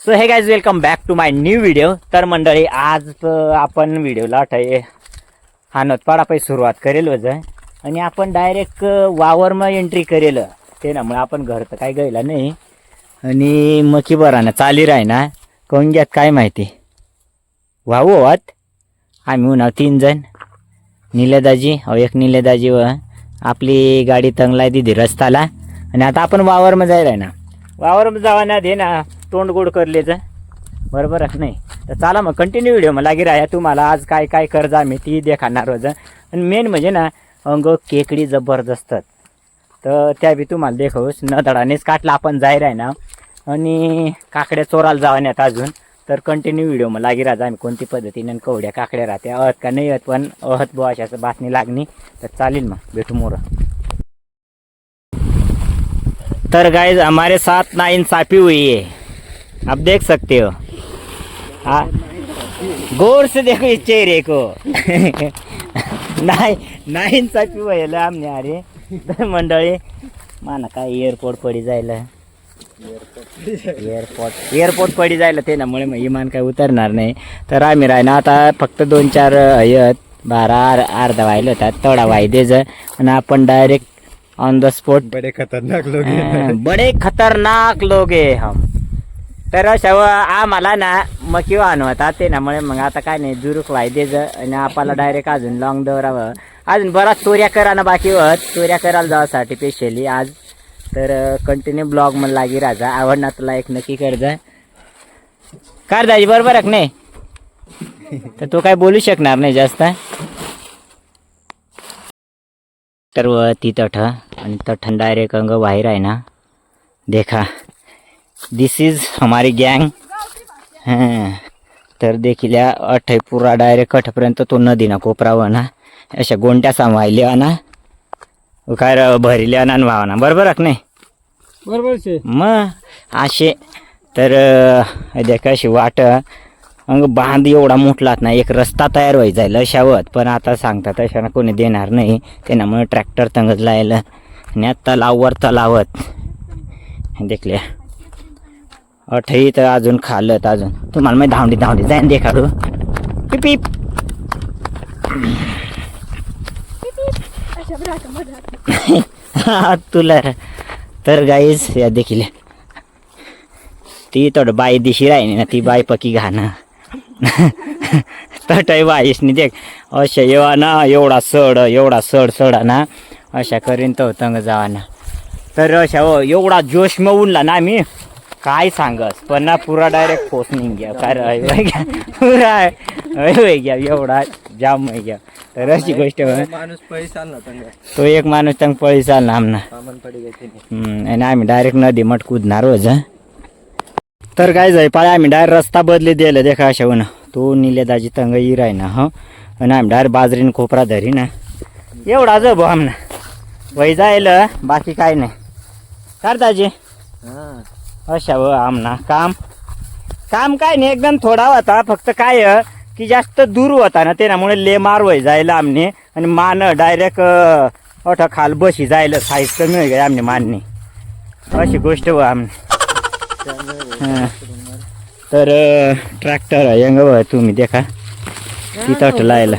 So hey guys welcome back to my new video तर मंडळी आज आपण व्हिडिओला आठवये हा नतपाडापाई सुरुवात करेल वज आणि आपण डायरेक्ट वावरमा एंट्री करेल. ते ना मग आपण घर तर काय गेला नाही. आणि मकी बरा ना चाली राही ना कंग्यात काय माहिती? वाहू होत. आम्ही उन्हा तीन जण. निलेदाजी अहो एक निलेदाजी व आपली गाडी तंगलाय दिदी रस्ताला. आणि आता आपण वावरमा जायला ना. वावरमा जावा ना दे ना तोंड गोड करलेचं बरोबर आहे नाही? तर चला मग कंटिन्यू व्हिडिओ मला लागी राहा तुम्हाला. आज काय काय कर्ज आम्ही ती देखाणार रोज आणि मेन म्हणजे ना अंग केकडी जबरदस्त. तर त्या बी तुम्हाला देखोस न धडानेच काटला आपण जाहीर आहे ना. आणि काकड्या चोराला जावाण्यात अजून. तर कंटिन्यू व्हिडिओ मला लागी राहा. आम्ही कोणती पद्धतीने कवड्या काकड्या राहते अहत का नाही अहत. पण अहत बुवा अशाचं बातमी लागणी तर चालेल मग भेटू मोरं. तर गाइज हमारे साथ नाइंसाफी हुई है। आप देख सकते हो। हाँ गौर से देखो इस चेहरे को। नाही नाइंसाफी व्हायला आमने अरे तर मंडळी माना काय एअरपोर्ट पडी जायला। एअरपोर्ट एअरपोर्ट पडी जायला ते नामुळे मग विमान काय उतरणार नाही. तर आम्ही राहिना आता फक्त दोन चार हयत बारा अर्धा व्हायला होता तेवढा वाय द्यायचं आणि आपण डायरेक्ट ऑन द स्पॉट बड़े खतरनाक लोग हाँ, बड़े खतरनाक लोग आहे हम। तर अशा व आम्हाला ना मकी वाहन होता ते त्यामुळे मग आता काय नाही जुरूक व्हायदेचं आणि आपल्याला डायरेक्ट अजून लॉंग दौरावं अजून बराच चोऱ्या करा ना बाकी होत. चोऱ्या करायला जावासाठी स्पेशली आज. तर कंटिन्यू ब्लॉग मला लागी राजा. आवडणार तुला एक नक्की कर्ज कर दाजी बरोबर आहे का नाही? तर तो काय बोलू शकणार नाही जास्त. तर व ती तठ आणि तठन डायरेक्ट अंग बाहेर आहे ना? देखा। दिस इज हमारी गँग हां। तर देखील या अठ पुरा डायरेक्ट अठपर्यंत तो नदीना कोपरावं ना। अशा गोंट्या सांभाळल्या ना। काय भरल्या ना व्हावं ना। बरोबर आहे का नाही बरोबर मग असे तर देखा अशी वाट अंग बांध एवढा मोठलात ना एक रस्ता तयार व्हायचा आहे लशावत पण आता सांगतात अशानं कोणी देणार नाही. त्यामुळे ट्रॅक्टर तंगत लायलं. आणि आता तलाववर तलावत. देखल्या अठही तर अजून खालत अजून. तुम्हाला माहिती धावडी धावडी. जाईन देखाडू. पिप पिप. हा, तुला तर गाईज या देखील. ती थोडं बाई दिशी राहिली ना ती बाई पकी घाणं. तटाई बाईसनी देख. अशा येवा ना एवढा सड एवढा सड सडा ना. अशा करीन तो तंग जावा ना तर अशा हो एवढा जोश उडला ना आम्ही काय सांगस? पण ना पुरा डायरेक्ट पोचून घ्या काय पुरा घ्या एवढा जाम घ्या तर अशी गोष्ट. माणूस पैसा तो एक माणूस तंग पळी चालला आमना. आणि आम्ही डायरेक्ट नदी मठ कूदणार रोज हं. तर काय जाय पाय आम्ही डायरेक्ट रस्ता बदली दिला देखा अशा ना तो निलेदाजी तंग इर आहे ना हं. आणि आम्ही डायरेक्ट बाजरीने खोपरा धरी ना एवढा जो भाऊ आमना. वय जायला बाकी काय नाही. कर दाजी. हाँ. अशा व आमना काम. काम काय नाही एकदम थोडा होता फक्त काय की जास्त दूर होता ना त्यामुळे ले मार वय जायला आमने. आणि मान डायरेक्ट अठ खाल बशी जायला साईज कमी होई आमने माननी. अशी गोष्ट व आमने. हं. तर ट्रॅक्टर यंग व तुम्ही देखा. तिथं लायला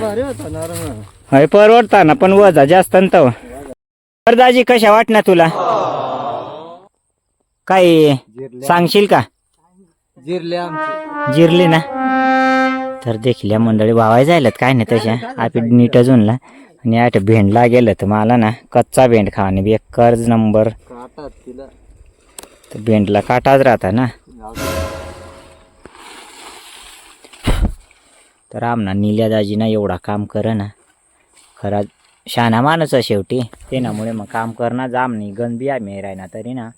हय परवडता ना पण वजा जास्त तर दाजी कशा वाटणार तुला? काय सांगशील का? जिरले जिरली ना. तर देखील या मंडळी वावाय जायलात काय नाही तशा. आपण नीट अजूनला. आणि आठ भेंडला गेलं तर मला ना कच्चा भेंड खावाने बी एक कर्ज नंबर. तर भेंडला काटाच राहता ना? तर आमना निल्या दाजीना एवढा काम कर ना खरा शाना माणूस शेवटी. त्यामुळे मग काम करणं जाम नाही गण बी आम्ही राहिना तरी ना.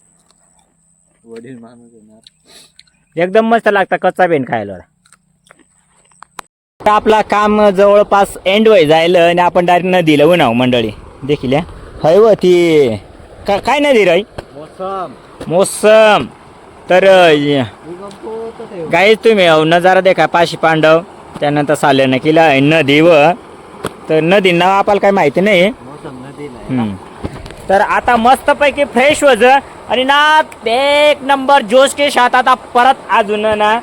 वडील माणूस येणार. एकदम मस्त लागता कच्चा बेन खायला. आपला काम जवळपास एंड वय जायला आणि आपण डायरेक्ट नदीला उन्हाव मंडळी. देखील या. हय व ती. काय नदी राही मोसम. मोसम. तर गाईच तुम्ही नजारा देखा पाशी पांडव. त्यानंतर साल्यानं केला नदी व. तर नदी नाव आपल्याला काय माहिती नाही. हम्म. तर आता मस्तपैकी फ्रेश वज. आणि ना एक नंबर जोश के साथ आता परत अजून ना.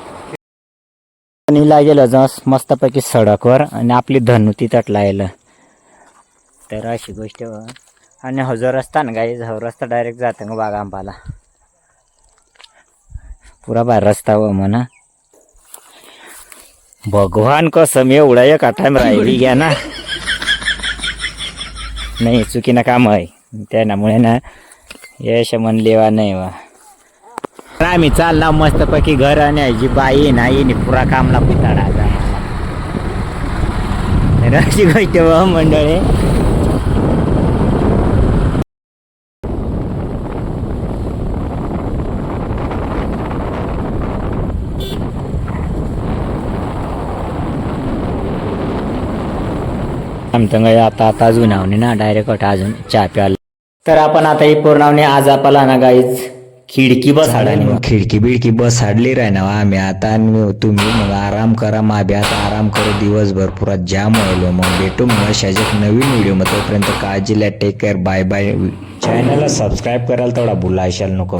नीला गेलो जाऊस मस्तपैकी सडकवर. आणि आपली धनु ती तटला येलं तर अशी गोष्ट हो. आणि हो जो रस्ता ना गाई हो रस्ता डायरेक्ट जातं का बागा आंबाला पुरा बाहेर रस्ता व म्हणा भगवान कसं मी एवढा एक टाइम राहिली घ्या ना। नाही चुकीनं काम आहे त्यामुळे ना यश म्हणलेवा नाही वा आम्ही चालला मस्तपैकी घर आणि जी बाई नाही पुरा कामला पिताडा अशी गोष्ट मंडळी आमचं आता आता अजून आवने ना डायरेक्ट अजून चहा प्याला तर आपण आता ही पूर्णावने आज आपला ना गाईज खिडकी बसाडानी मग खिडकी बिडकी बसाडली राही ना आम्ही. आता आणि तुम्ही मग आराम करा माबी आता आराम करू. दिवसभर पुरा जाम व्हायलो मग. भेटू मग एक नवीन व्हिडिओ मग तोपर्यंत काळजीला टेक केअर बाय बाय चॅनलला सबस्क्राईब करायला तेवढा भुलायशाल नको.